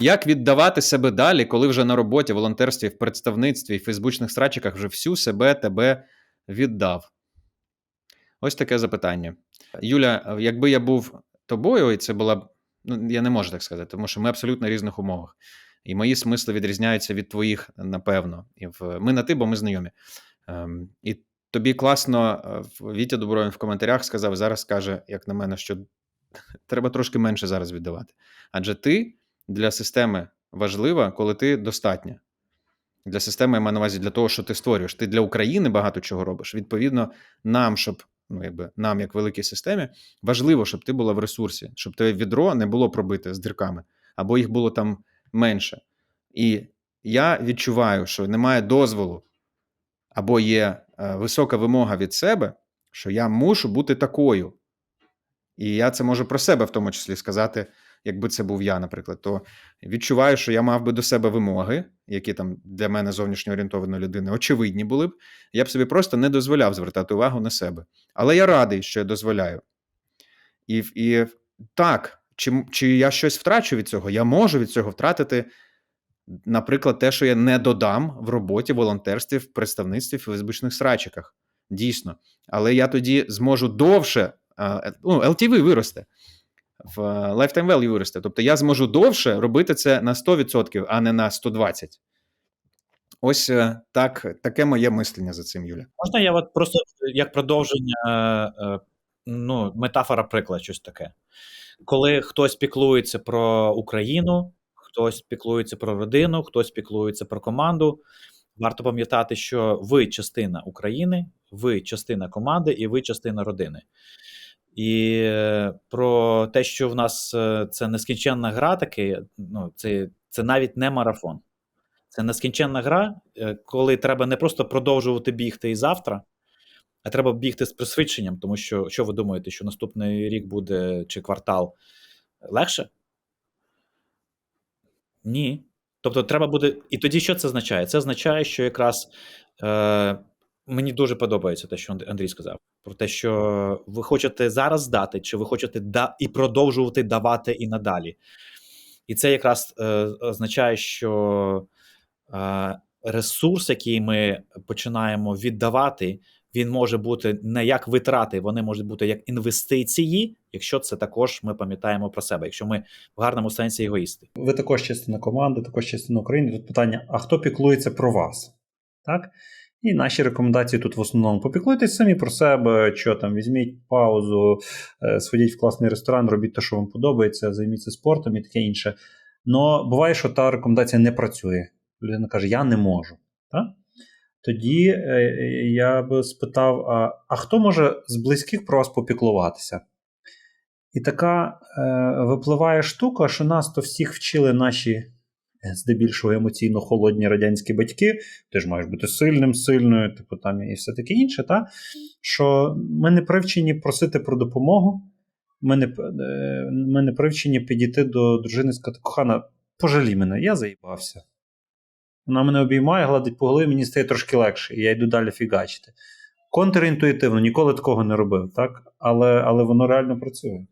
Як віддавати себе далі, коли вже на роботі, волонтерстві, в представництві, в фейсбучних страчиках вже всю себе тебе віддав? Ось таке запитання. Юля, якби я був тобою, і це була б. Ну, я не можу так сказати, тому що ми абсолютно в різних умовах. І мої смисли відрізняються від твоїх, напевно. І в... Ми на ти, бо ми знайомі. Ем, І тобі класно, е, Вітя Добровін в коментарях сказав, зараз каже, як на мене, що треба трошки менше зараз віддавати. Адже ти для системи важлива, коли ти достатня. Для системи я маю на увазі для того, що ти створюєш. Ти для України багато чого робиш. Відповідно, нам, щоб ну якби нам, як великій системі, важливо, щоб ти була в ресурсі, щоб твоє відро не було пробите з дірками, або їх було там менше. І я відчуваю, що немає дозволу, або є е, висока вимога від себе, що я мушу бути такою. І я це можу про себе в тому числі сказати, якби це був я, наприклад, то відчуваю, що я мав би до себе вимоги, які там для мене зовнішньо орієнтованої людини очевидні були б. Я б собі просто не дозволяв звертати увагу на себе. Але я радий, що я дозволяю. І і так, чи, чи я щось втрачу від цього? Я можу від цього втратити. Наприклад, те, що я не додам в роботі, волонтерстві, в представництві в фейсбучних срачиках. Дійсно. Але я тоді зможу довше, ну, LTV виросте, в lifetime value виросте. Тобто я зможу довше робити це на 100%, а не на 120%. Ось е, так, таке моє мислення за цим, Юля. Можна я от просто як продовження, е, ну, метафора, приклад, щось таке. Коли хтось піклується про Україну, хтось піклується про родину, хтось піклується про команду. Варто пам'ятати, що ви частина України, ви частина команди і ви частина родини. І е, про те, що в нас е, це нескінченна гра, таки, ну, це, це навіть не марафон. Це нескінченна гра, е, коли треба не просто продовжувати бігти і завтра, а треба бігти з присвідченням, тому що що ви думаєте, що наступний рік буде чи квартал легше? Ні. Тобто, треба буде. І тоді що це означає? Це означає, що якраз мені дуже подобається те, що Андрій сказав, про те, що ви хочете зараз дати, чи ви хочете да і продовжувати давати і надалі. І це якраз е, означає, що е, ресурс, який ми починаємо віддавати, він може бути не як витрати, вони можуть бути як інвестиції, якщо це також ми пам'ятаємо про себе, якщо ми в гарному сенсі егоїсти. Ви також частина команди, також частина України. Тут питання: а хто піклується про вас? Так? І наші рекомендації тут в основному попіклуйтесь самі про себе, що там, візьміть паузу, е, сходіть в класний ресторан, робіть те, що вам подобається, займіться спортом і таке інше. Но буває, що та рекомендація не працює. Людина каже, я не можу. Так? Тоді е, я би спитав: а, а хто може з близьких про вас попіклуватися? І така е, випливає штука, що нас то всіх вчили наші здебільшого емоційно холодні радянські батьки, ти ж маєш бути сильним, сильною, типу там і все таке інше. Та? Що ми не привчені просити про допомогу, ми не е, ми не привчені підійти до дружини і сказати, кохана, пожалій мене, я заїбався. Вона мене обіймає, гладить по голові, мені стає трошки легше, і я йду далі фігачити. Контрінтуїтивно, ніколи такого не робив, так? але але воно реально працює.